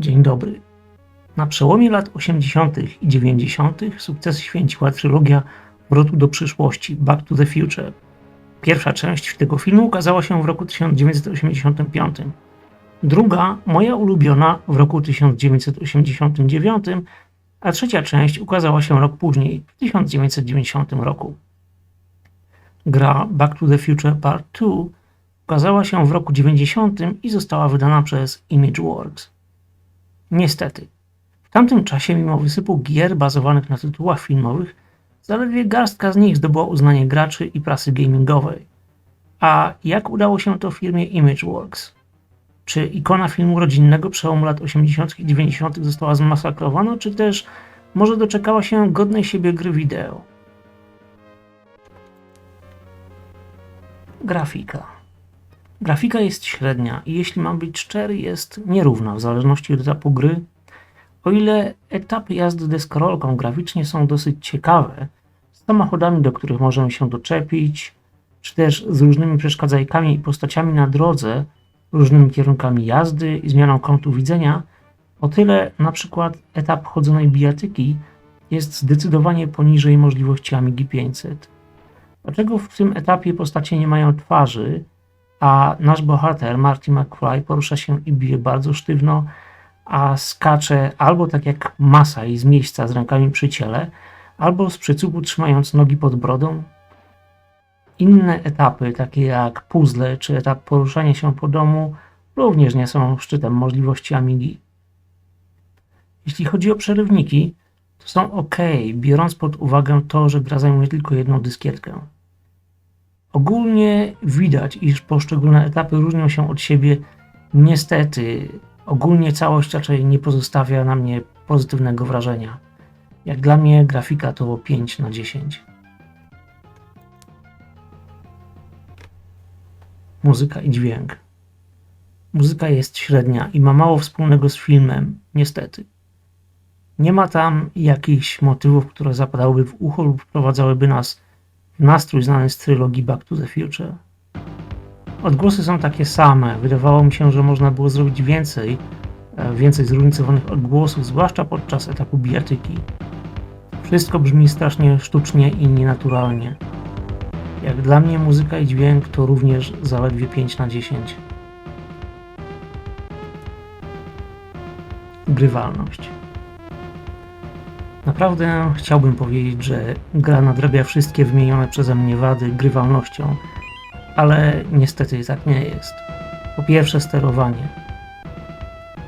Dzień dobry. Na przełomie lat 80. i 90. sukces święciła trylogia Wrotu do przyszłości Back to the Future. Pierwsza część tego filmu ukazała się w roku 1985. Druga, moja ulubiona, w roku 1989, a trzecia część ukazała się rok później, w 1990 roku. Gra Back to the Future Part 2 ukazała się w roku 90 i została wydana przez Imageworks. Niestety, w tamtym czasie, mimo wysypu gier bazowanych na tytułach filmowych, zaledwie garstka z nich zdobyła uznanie graczy i prasy gamingowej. A jak udało się to firmie Imageworks? Czy ikona filmu rodzinnego przełomu lat 80. i 90. została zmasakrowana, czy też może doczekała się godnej siebie gry wideo? Grafika. Grafika jest średnia i jeśli mam być szczery, jest nierówna w zależności od etapu gry. O ile etapy jazdy deskorolką graficznie są dosyć ciekawe, z samochodami, do których możemy się doczepić, czy też z różnymi przeszkadzajkami i postaciami na drodze, różnymi kierunkami jazdy i zmianą kątu widzenia, o tyle na przykład etap chodzonej bijatyki jest zdecydowanie poniżej możliwości Amigi 500. Dlaczego w tym etapie postacie nie mają twarzy, a nasz bohater, Marty McFly, porusza się i bije bardzo sztywno, a skacze albo tak jak masa i z miejsca z rękami przy ciele, albo z przycupu trzymając nogi pod brodą? Inne etapy, takie jak puzzle czy etap poruszania się po domu, również nie są szczytem możliwości Amigi. Jeśli chodzi o przerywniki, to są ok, biorąc pod uwagę to, że gra zajmuje tylko jedną dyskietkę. Ogólnie widać, iż poszczególne etapy różnią się od siebie. Niestety, ogólnie całość raczej nie pozostawia na mnie pozytywnego wrażenia. Jak dla mnie grafika to 5 na 10. Muzyka i dźwięk. Muzyka jest średnia i ma mało wspólnego z filmem, niestety. Nie ma tam jakichś motywów, które zapadałyby w ucho lub wprowadzałyby nas nastrój znany z trylogii Back to the Future. Odgłosy są takie same. Wydawało mi się, że można było zrobić więcej, e, więcej zróżnicowanych odgłosów, zwłaszcza podczas etapu bijatyki. Wszystko brzmi strasznie sztucznie i nienaturalnie. Jak dla mnie muzyka i dźwięk to również zaledwie 5 na 10. Grywalność. Naprawdę chciałbym powiedzieć, że gra nadrabia wszystkie wymienione przeze mnie wady grywalnością, ale niestety tak nie jest. Po pierwsze sterowanie.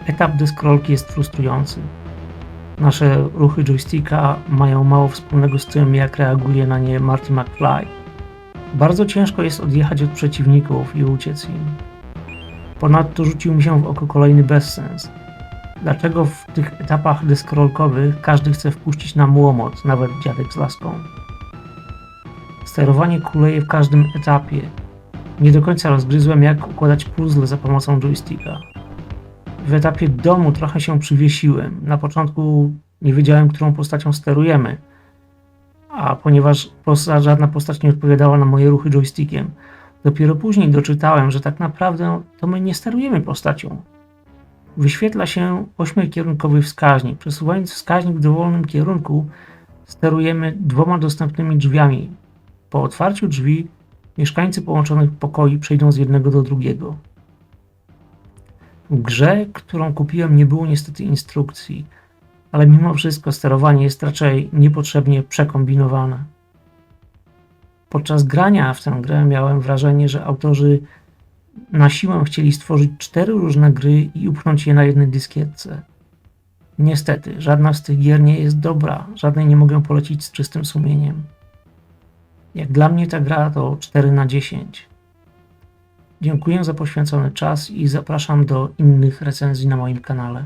Etap deskrolki jest frustrujący. Nasze ruchy joysticka mają mało wspólnego z tym, jak reaguje na nie Marty McFly. Bardzo ciężko jest odjechać od przeciwników i uciec im. Ponadto rzucił mi się w oko kolejny bezsens. Dlaczego w tych etapach deskorolkowych każdy chce wpuścić na młomot, nawet dziadek z laską? Sterowanie kuleje w każdym etapie. Nie do końca rozgryzłem, jak układać puzzle za pomocą joysticka. W etapie domu trochę się przywiesiłem. Na początku nie wiedziałem, którą postacią sterujemy, a ponieważ żadna postać nie odpowiadała na moje ruchy joystickiem, dopiero później doczytałem, że tak naprawdę to my nie sterujemy postacią, wyświetla się ośmiokierunkowy wskaźnik. Przesuwając wskaźnik w dowolnym kierunku, sterujemy dwoma dostępnymi drzwiami. Po otwarciu drzwi mieszkańcy połączonych pokoi przejdą z jednego do drugiego. W grze, którą kupiłem, nie było niestety instrukcji, ale mimo wszystko sterowanie jest raczej niepotrzebnie przekombinowane. Podczas grania w tę grę miałem wrażenie, że autorzy na siłę chcieli stworzyć cztery różne gry i upchnąć je na jednej dyskietce. Niestety, żadna z tych gier nie jest dobra, żadnej nie mogę polecić z czystym sumieniem. Jak dla mnie ta gra to 4 na 10. Dziękuję za poświęcony czas i zapraszam do innych recenzji na moim kanale.